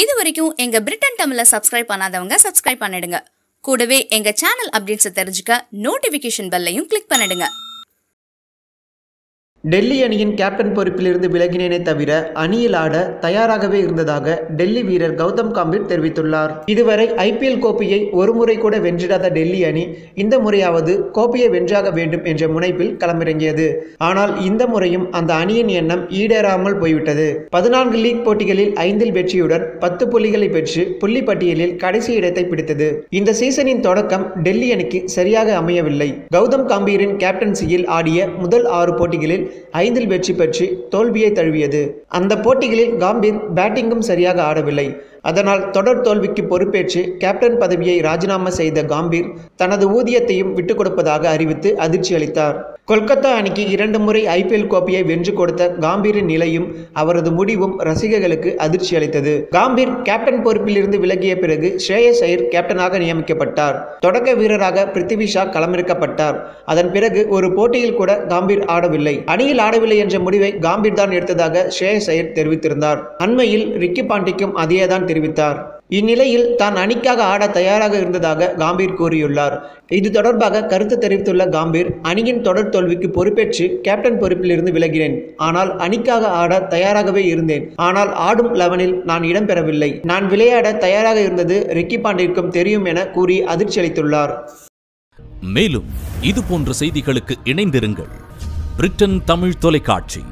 இது வரைக்கும் எங்கள் பிரிட்டன் தமிழை சப்ஸ்கிரைப் பண்ணாதவங்க சப்ஸ்கிரைப் பண்ணிடுங்க. கூடவே எங்கள் சேனல் அப்டேட்ஸை தெரிஞ்சுக்க நோட்டிஃபிகேஷன் பெல்லையும் கிளிக் பண்ணிடுங்க. டெல்லி அணியின் கேப்டன் பொறுப்பிலிருந்து விலகினேனே தவிர அணியில் ஆட தயாராகவே இருந்ததாக டெல்லி வீரர் கௌதம் காம்பீர் தெரிவித்துள்ளார். இதுவரை ஐபிஎல் கோப்பையை ஒருமுறை கூட வென்றிடாத டெல்லி அணி இந்த முறையாவது கோப்பையை வென்றாக வேண்டும் என்ற முனைப்பில் களமிறங்கியது. ஆனால் இந்த முறையும் அந்த அணியின் எண்ணம் ஈடேறாமல் போய்விட்டது. பதினான்கு லீக் போட்டிகளில் ஐந்தில் வெற்றியுடன் பத்து புள்ளிகளை பெற்று புள்ளி பட்டியலில் கடைசி இடத்தை பிடித்தது. இந்த சீசனின் தொடக்கம் டெல்லி அணிக்கு சரியாக அமையவில்லை. கௌதம் காம்பீரின் கேப்டன்சியில் ஆடிய முதல் ஆறு போட்டிகளில் ஐந்தில் வெற்றி பெற்று தோல்வியை தழுவியது. அந்த போட்டிகளில் காம்பீர் பேட்டிங்கும் சரியாக ஆடவில்லை. அதனால் தொடர் தோல்விக்கு பொறுப்பேற்று கேப்டன் பதவியை ராஜினாமா செய்த காம்பீர் தனது ஊதியத்தையும் விட்டுக் கொடுப்பதாக அறிவித்து அதிர்ச்சி அளித்தார். கொல்கத்தா அணிக்கு இரண்டு முறை ஐபிஎல் கோப்பையை வென்று கொடுத்த காம்பீரின் நிலையும் அவரது முடிவும் ரசிகர்களுக்கு அதிர்ச்சி அளித்தது. காம்பீர் கேப்டன் பொறுப்பிலிருந்து விலகிய பிறகு ஸ்ரேயஸ் ஐயர் கேப்டனாக நியமிக்கப்பட்டார். தொடக்க வீரராக பிருத்திவி ஷா களமிறக்கப்பட்டார். அதன் பிறகு ஒரு போட்டியில் கூட காம்பீர் ஆடவில்லை. அணியில் ஆடவில்லை என்ற முடிவை காம்பீர் தான் எடுத்ததாக ஸ்ரேயஸ் ஐயர் தெரிவித்திருந்தார். அண்மையில் ரிக்கி பாண்டிக்கும் அதையேதான் தெரிவித்தார். இந்நிலையில் தான் அணிக்காக ஆட தயாராக இருந்ததாக காம்பீர் கூறியுள்ளார். இது தொடர்பாக கருத்து தெரிவித்துள்ள காம்பீர் அணியின் தொடர் தோல்விக்கு பொறுப்பேற்று கேப்டன் பொறுப்பிலிருந்து விலகினேன் ஆனால் அணிக்காக ஆட தயாராகவே இருந்தேன். ஆனால் ஆடும் லெவனில் நான் இடம்பெறவில்லை நான் விளையாட தயாராக இருந்தது ரிக்கி பாண்டிற்கும் தெரியும் என கூறி அதிர்ச்சி அளித்துள்ளார். மேலும் இது போன்ற செய்திகளுக்கு இணைந்திருங்கள். பிரிட்டன் தமிழ் தொலைக்காட்சி.